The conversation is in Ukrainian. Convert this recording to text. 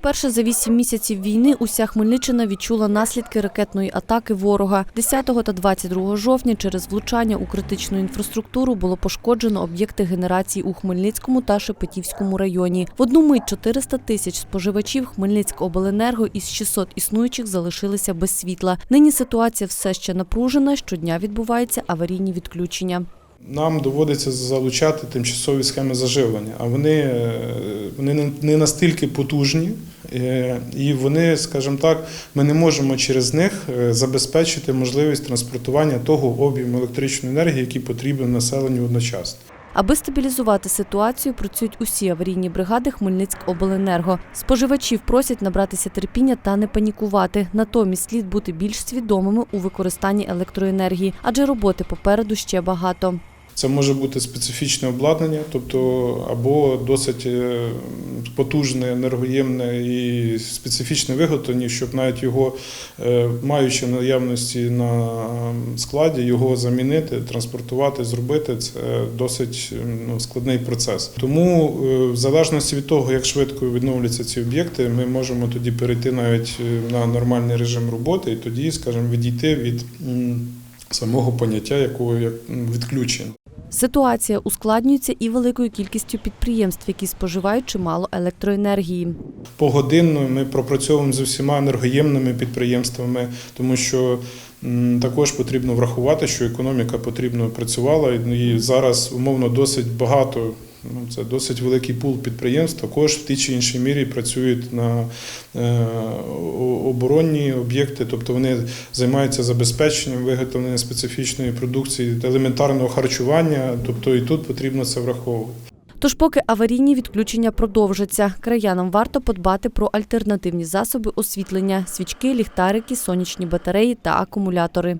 Вперше за вісім місяців війни уся Хмельниччина відчула наслідки ракетної атаки ворога. 10 та 22 жовтня через влучання у критичну інфраструктуру було пошкоджено об'єкти генерації у Хмельницькому та Шепетівському районі. В одну мить 400 тисяч споживачів Хмельницькобленерго із 600 існуючих залишилися без світла. Нині ситуація все ще напружена. Щодня відбуваються аварійні відключення. Нам доводиться залучати тимчасові схеми заживлення, а вони, е, вони не- настільки потужні, і вони, скажімо так, ми не можемо через них е, забезпечити можливість транспортування того об'єму електричної енергії, який потрібен населенню одночасно. Аби стабілізувати ситуацію, працюють усі аварійні бригади Хмельницькобленерго. Споживачів просять набратися терпіння та не панікувати. Натомість слід бути більш свідомими у використанні електроенергії, адже роботи попереду ще багато. Це може бути специфічне обладнання, тобто або досить е, потужне, енергоємне і специфічне виготовлення, щоб навіть його, е, маючи наявності на складі, його замінити, транспортувати, зробити це досить ну, складний процес. Тому, е, в залежності від того, як швидко відновляться ці об'єкти, ми можемо тоді перейти навіть на нормальний режим роботи і тоді, скажімо, відійти від самого поняття якого як відключення. Ситуація ускладнюється і великою кількістю підприємств, які споживають чимало електроенергії. Погодинно ми пропрацьовуємо з усіма енергоємними підприємствами, тому що також потрібно врахувати, що економіка потрібно працювала, і зараз умовно досить багато. Ну, це досить великий пул підприємств, також в тій чи іншій мірі працюють на е, оборонні об'єкти, тобто вони займаються забезпеченням виготовлення специфічної продукції, елементарного харчування, тобто і тут потрібно це враховувати. Тож, поки аварійні відключення продовжаться, краянам варто подбати про альтернативні засоби освітлення: свічки, ліхтарики, сонячні батареї та акумулятори.